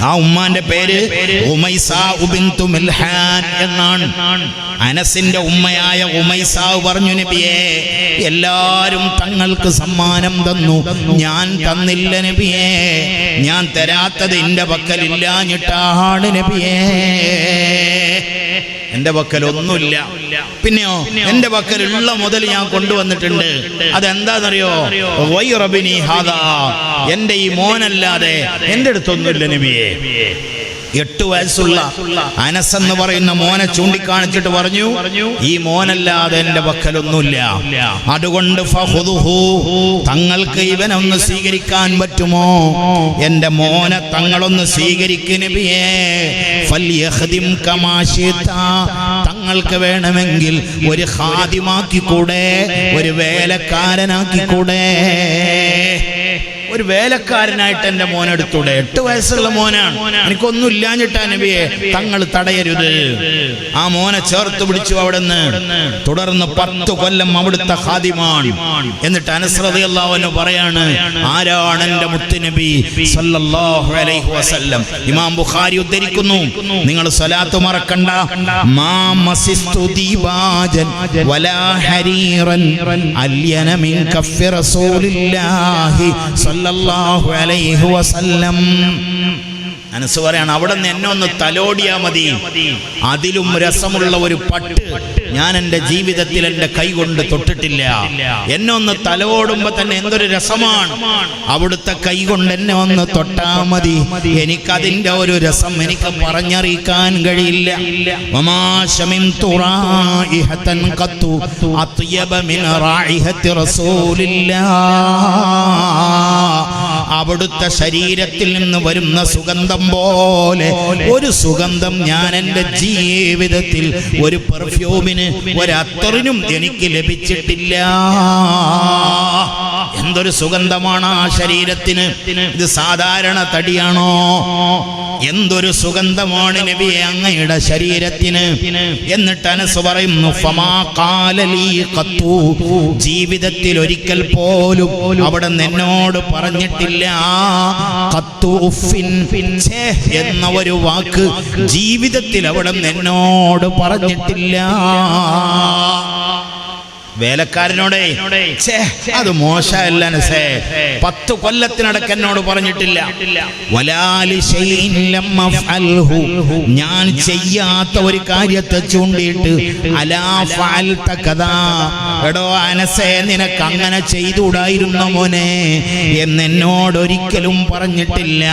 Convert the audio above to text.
ആ ഉമ്മാന്റെ പേര് എന്നാണ്. അനസിന്റെ ഉമ്മയായ ഉമൈസാവ് പറഞ്ഞു നബിയെ എല്ലാരും തങ്ങൾക്ക് സമ്മാനം തന്നു. ഞാൻ തന്നില്ല നബിയെ. ഞാൻ തരാത്തത് എന്റെ പക്കലില്ലാഞ്ഞിട്ടാണ് നബിയേ. എന്റെ പക്കൽ ഒന്നുമില്ല പിന്നെയോ? എന്റെ ഉള്ള മുതൽ ഞാൻ കൊണ്ടുവന്നിട്ടുണ്ട്. അതെന്താണെന്നറിയോ വൈ റബിനി ഹാദാ. എന്റെ ഈ മോനല്ലാതെ എന്റെ അടുത്തൊന്നുമില്ല നബിയെ എട്ട് വയസ്സുള്ള അനസ് എന്ന് പറയുന്ന മോനെ ചൂണ്ടിക്കാണിച്ചിട്ട് പറഞ്ഞു ഈ മോനല്ലാതെ എന്റെ പക്കലൊന്നുമില്ല. അതുകൊണ്ട് തങ്ങൾക്ക് ഇവനൊന്ന് സ്വീകരിക്കാൻ പറ്റുമോ? എന്റെ മോനെ തങ്ങളൊന്ന് ശിഅത. തങ്ങൾക്ക് വേണമെങ്കിൽ ഒരു ഹാദിമാക്കി കൂടെ ഒരു വേലക്കാരനാക്കി കൂടെ ഒരു വേലക്കാരനായിട്ട് എന്റെ മോനെടുത്തൂടെ എട്ട് വയസ്സുള്ള മോനാണ്. എനിക്കൊന്നും ഇല്ലാഞ്ഞിട്ടാ നബിയെ തങ്ങൾ തടയരുത്. ആ മോനെ ചേർത്ത് പിടിച്ചു അവിടുന്ന്. തുടർന്ന് പത്ത് കൊല്ലം അവിടുത്തെ ഹാദിമാണ് എന്നിട്ട് അനുസൃതയുള്ള പറയാണ് ആരാണ് എന്റെ മുത്തുനബി സല്ലല്ലാഹു അലൈഹി വസല്ലം. ഇമാം ബുഖാരി ഉദ്ധരിക്കുന്നു നിങ്ങൾ സ്വലാത്ത് മറക്കണ്ട. മാ മസിസ്തു ദീപാജൻ വലാ ഹരീറൻ അല്യന മിൻ കഫി റസൂലില്ലാഹി സല്ലല്ലാഹു അലൈഹി വസല്ലം മനസ്സ് പറയാണ് അവിടെ നിന്ന് എന്നെ ഒന്ന് തലോടിയാ മതി. അതിലും രസമുള്ള ഒരു പട്ട് ഞാൻ എന്റെ ജീവിതത്തിൽ എന്റെ കൈകൊണ്ട് തൊട്ടിട്ടില്ല. എന്നെ ഒന്ന് തലോടുമ്പോ തന്നെ എന്തൊരു രസമാണ്. അവിടുത്തെ കൈ കൊണ്ട് എന്നെ ഒന്ന് തൊട്ടാ മതി. എനിക്കതിന്റെ ഒരു രസം എനിക്ക് പറഞ്ഞറിയിക്കാൻ കഴിയില്ല. അത്യബ റായിഹത്തി റസൂലില്ലാ. അവിടുത്തെ ശരീരത്തിൽ നിന്ന് വരുന്ന സുഗന്ധം പോലെ ഒരു സുഗന്ധം ഞാൻ എന്റെ ജീവിതത്തിൽ ഒരു പെർഫ്യൂമിന് ഒരത്തറിനും എനിക്ക് ലഭിച്ചിട്ടില്ല. എന്തൊരു സുഗന്ധമാണ് ആ ശരീരത്തിന്? ഇത് സാധാരണ തടിയാണോ? എന്തൊരു സുഗന്ധമാണ് നബിയെ അങ്ങയുടെ ശരീരത്തിന്. എന്നിട്ട് അനസ് പറയുന്നു. ജീവിതത്തിൽ ഒരിക്കൽ പോലും അവിടെ എന്നോട് പറഞ്ഞിട്ടില്ല. എന്ന ഒരു വാക്ക് ജീവിതത്തിൽ അവിടെ എന്നോട് പറഞ്ഞിട്ടില്ല. വേലക്കാരനോടെ. അത് മോശമല്ല നസേ പത്ത് കൊല്ലത്തിനടക്ക് എന്നോട് പറഞ്ഞിട്ടില്ല. ഞാൻ ചെയ്യാത്ത ഒരു കാര്യത്തെ ചൂണ്ടിയിട്ട് എടോ അനസേ നിനക്ക് അങ്ങനെ ചെയ്തുകൂടായിരുന്ന മോനെ? എന്നോടൊരിക്കലും ഒരിക്കലും പറഞ്ഞിട്ടില്ല.